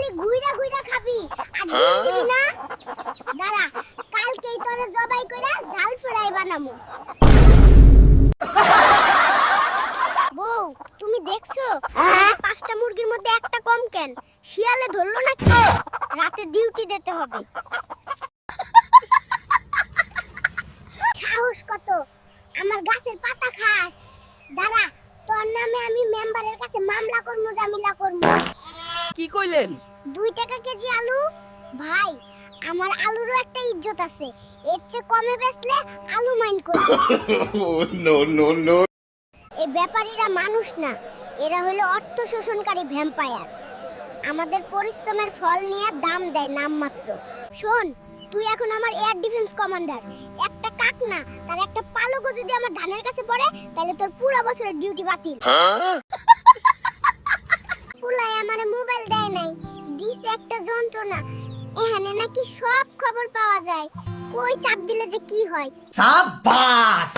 খালি ঘুইরা ঘুইরা খাবি। আর ডিম দিবি না? দাঁড়া কালকেই তোরে জবাই কইরা ঝাল ফ্রাই বানামু বউ তুমি দেখছ? পাঁচটা মুরগির মধ্যে একটা কম কেন? শিয়ালে ধরলো না কি রাতে ডিউটি দিতে হবে। সাহস কত? আমার গাছের পাতা খাস। দাঁড়া তোর নামে আমি মেম্বারের কাছে মামলা করব জামিলা করব। কি কইলেন? দুই টাকা কেজি আলু? ভাই আমার আলুরও একটা ইজ্জত আছে। এর চেয়ে কমে বেচলে আলু মাইন করবে Oh, no, no, no. এই ব্যাপারীরা মানুষ না। এরা হলো অর্থ শোষণকারী ভ্যাম্পায়ার। আমাদের পরিশ্রমের ফল নিয়ে দাম দেয় নামমাত্র। শোন তুই এখন আমার এয়ার ডিফেন্স কমান্ডার। একটা কাক না তার একটা পালকও যদি আমার ধানের কাছে পড়ে তাহলে তোর পুরো বছরের ডিউটি বাতিল। পুলাই আমার মোবাইল দেয় নাই। একটা যন্ত্রণা। এখানে নাকি সব খবর পাওয়া যায়। কই চাপ দিলে যে কি হয়? সাবাস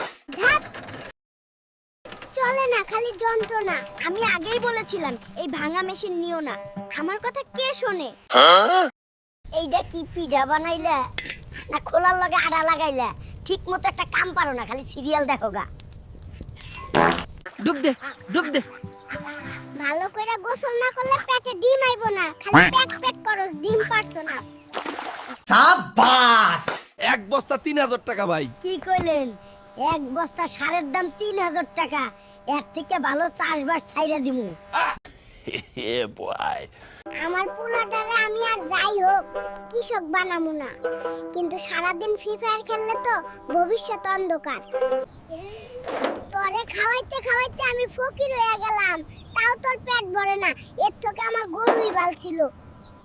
চলে না খালি যন্ত্রণা। আমি আগেই বলেছিলাম এই ভাঙা মেশিন নিও না। আমার কথা কে শোনে? এইটা কি পিঠা বানাইলে? না খোলার লগে আড়া লাগাইলে? ঠিক মতো একটা কাম পারো না খালি সিরিয়াল দেখো গা। ডুব দে ডুব দে। ভালো করে গোসল না করলে পেটে ডিম আইবো না খালি প্যাক প্যাক করো ডিম পারছ না। সাবাস! এক বস্তা তিন হাজার টাকা ভাই। কি কইলেন? এক বস্তা সারের দাম তিন হাজার টাকা এর থেকে ভালো চাষবাস ছাইরা দিমু. আমার পোলাটারে আমি আর যাই হোক কৃষক বানামু না। কিন্তু সারাদিন ফ্রি ফায়ার খেললে তো ভবিষ্যৎ অন্ধকার। তোরে খাওয়াইতে খাওয়াইতে আমি ফকির হয়ে গেলাম। ভরে না, এর থেকে আমার গরুই বাল ছিল।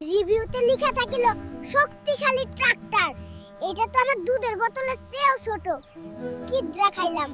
রিভিউতে লেখা থাকিল, শক্তিশালী ট্রাক্টর। এটা তো আমার দুধের বোতলের চেয়েও ছোট। কি খাইলাম।